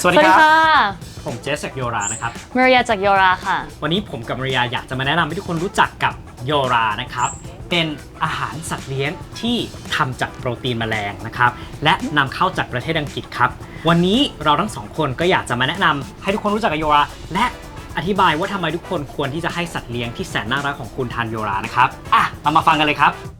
สวัสสดีวัสคดีรับค่ะผมเจสจากโยรานะครับ มาริยาจากโยราค่ะ วันนี้ผมกับมาริยาอยากจะมาแนะนำให้ทุกคนรู้จักกับโยรานะครับ เป็นอาหารสัตว์เลี้ยงที่ทำจากโปรตีนแมลงนะครับ และนำเข้าจากประเทศอังกฤษครับ วันนี้เราทั้งสองคนก็อยากจะมาแนะนำให้ทุกคนรู้จักกับโยรา และอธิบายว่าทำไมทุกคนควรที่จะให้สัตว์เลี้ยงที่แสนน่ารักของคุณทานโยรานะครับ อะ เรามาฟังกันเลยครับ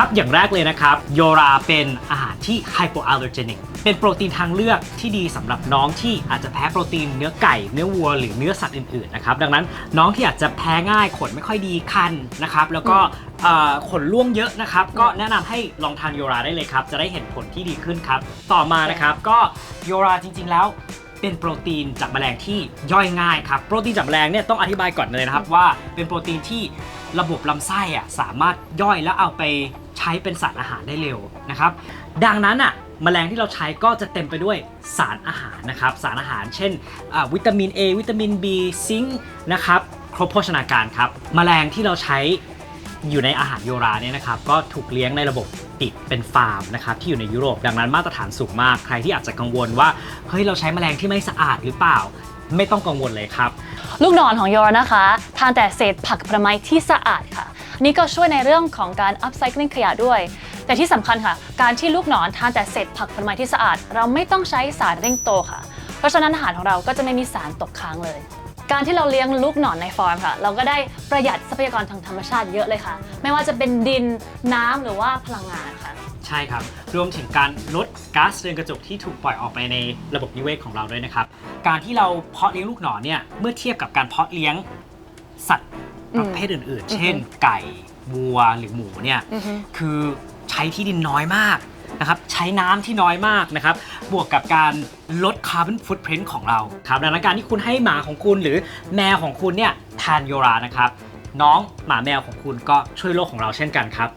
ครับอย่างแรกเลยนะครับโยราเป็นอาหารที่ hypoallergenic เป็นโปรตีนทางเลือกที่ดีสำหรับน้องที่อาจจะแพ้โปรตีนเนื้อไก่เนื้อวัวหรือเนื้อสัตว์อื่นๆนะครับดังนั้นน้องที่อาจจะแพ้ง่ายขนไม่ค่อยดีคันนะครับแล้วก็ขนร่วงเยอะนะครับก็แนะนำให้ลองทานโยราได้เลยครับจะได้เห็นผลที่ดีขึ้นครับต่อมานะครับก็โยราจริง ๆ แล้วเป็นโปรตีนจากแมลงที่ย่อยง่ายครับโปรตีนจากแมลงเนี่ยต้องอธิบายก่อนเลยนะครับว่าเป็นโปรตีนที่ระบบลำไส้อะสามารถย่อยแล้วเอาไป ช้เป็นสารอาหารได้เร็วนะครับ ดังนั้นอะแมลงที่เราใช้ก็จะเต็มไปด้วยสารอาหารนะครับ สารอาหารเช่นวิตามิน A วิตามิน B ซิงค์นะครับ ครบโภชนาการครับแมลงที่เราใช้อยู่ในอาหารโยราเนี่ยนะครับ ก็ถูกเลี้ยงในระบบปิดเป็นฟาร์มนะครับที่อยู่ในยุโรปดังนั้นมาตรฐานสูงมากใครที่อาจจะกังวลว่าเฮ้ยเราใช้แมลงที่ไม่สะอาดหรือเปล่า ไม่ต้องกังวลเลยครับ ลูกนอนของโยรานะคะ ทานแต่เศษผักผลไม้ที่สะอาดค่ะ นี่ก็ช่วยในเรื่องของการ upcycling ขยะด้วย แต่ที่สำคัญค่ะ การที่ลูกหนอนทานแต่เศษผักผลไม้ที่สะอาด เราไม่ต้องใช้สารเร่งโตค่ะ เพราะฉะนั้นอาหารของเราก็จะไม่มีสารตกค้างเลย การที่เราเลี้ยงลูกหนอนในฟาร์มค่ะ เราก็ได้ประหยัดทรัพยากรทางธรรมชาติเยอะเลยค่ะ ไม่ว่าจะเป็นดินน้ำหรือว่าพลังงานค่ะ ใช่ครับ รวมถึงการลดก๊าซเรือนกระจกที่ถูกปล่อยออกไปในระบบนิเวศของเราด้วยนะครับ การที่เราเพาะเลี้ยงลูกหนอนเนี่ย เมื่อเทียบกับการเพาะเลี้ยงสัตว์ ประเภทอื่น ๆ เช่น ไก่วัวหรือหมูเนี่ยอือฮึคือใช้ที่ดินน้อยมากนะครับใช้น้ำที่น้อยมากนะครับ บวกกับการลดคาร์บอนฟุตพริ้นของเราครับดังนั้นการที่คุณให้หมาของคุณหรือแมวของคุณเนี่ยทานโยรานะครับ น้องหมาแมวของคุณก็ช่วยโลกของเราเช่นกันครับ